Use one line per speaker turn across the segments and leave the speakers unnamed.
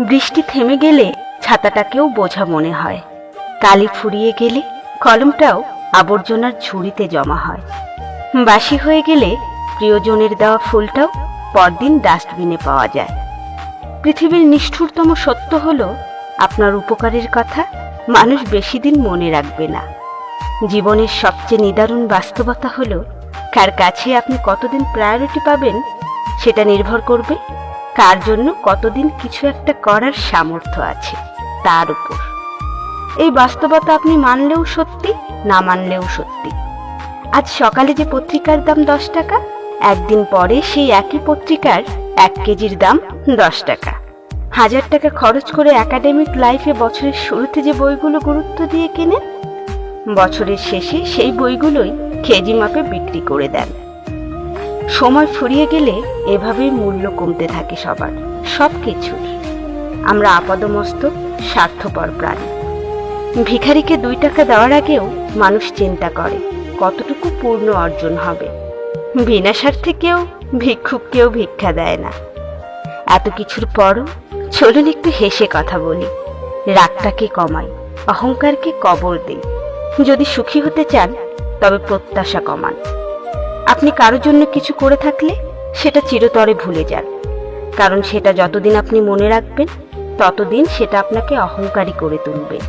বৃষ্টি থেমে গেলে ছাতাটাকেও বোঝা মনে হয়। কালি ফুরিয়ে গেলে কলমটাও আবর্জনার ঝুড়িতে জমা হয়। বাসি হয়ে গেলে প্রিয়জনের দেওয়া ফুলটাও পরদিন ডাস্টবিনে পাওয়া যায়। পৃথিবীর নিষ্ঠুরতম সত্য হল, আপনার উপকারের কথা মানুষ বেশি দিন মনে রাখবে না। জীবনের সবচেয়ে নিদারুণ বাস্তবতা হলো, কার কাছে আপনি কতদিন প্রায়োরিটি পাবেন সেটা নির্ভর করবে কার জন্য কতদিন কিছু একটা করার সামর্থ্য আছে তার উপর। এই বাস্তবতা আপনি মানলেও সত্যি, না মানলেও সত্যি। আজ সকালে যে পত্রিকার দাম দশ টাকা, একদিন পরে সেই একই পত্রিকার এক কেজির দাম দশ টাকা। হাজার টাকা খরচ করে একাডেমিক লাইফে বছরের শুরুতে যে বইগুলো গুরুত্ব দিয়ে কেনেন, বছরের শেষে সেই বইগুলোই কেজি মাপে বিক্রি করে দেন। সময় ফুরিয়ে গেলে এভাবেই মূল্য কমতে থাকে সবার, সব কিছুর। আমরা আপাদমস্তক স্বার্থপর প্রাণী। ভিখারিকে দুই টাকা দেওয়ার আগেও মানুষ চিন্তা করে, কতটুকু পূর্ণ অর্জন হবে? বিনা স্বার্থে কেউ ভিক্ষুককেও ভিক্ষা দেয় না। এত কিছুর পরও চলুন একটু হেসে কথা বলি। রাগটাকে কমাই, অহংকারকে কবর দিই। যদি সুখী হতে চান, তবে প্রত্যাশা কমান। আপনি কারোর জন্য কিছু করে থাকলে সেটা চিরতরে ভুলে যান। কারণ সেটা যতদিন আপনি মনে রাখবেন, ততদিন সেটা আপনাকে অহংকারী করে তুলবে।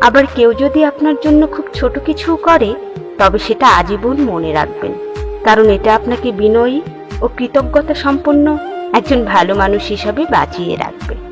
আবার কেউ যদি আপনার জন্য খুব ছোট কিছু করে, তবে সেটা আজীবন মনে রাখবেন। কারণ এটা আপনাকে বিনয়ী ও কৃতজ্ঞতা সম্পন্ন একজন ভালো মানুষ হিসাবে বাঁচিয়ে রাখবে।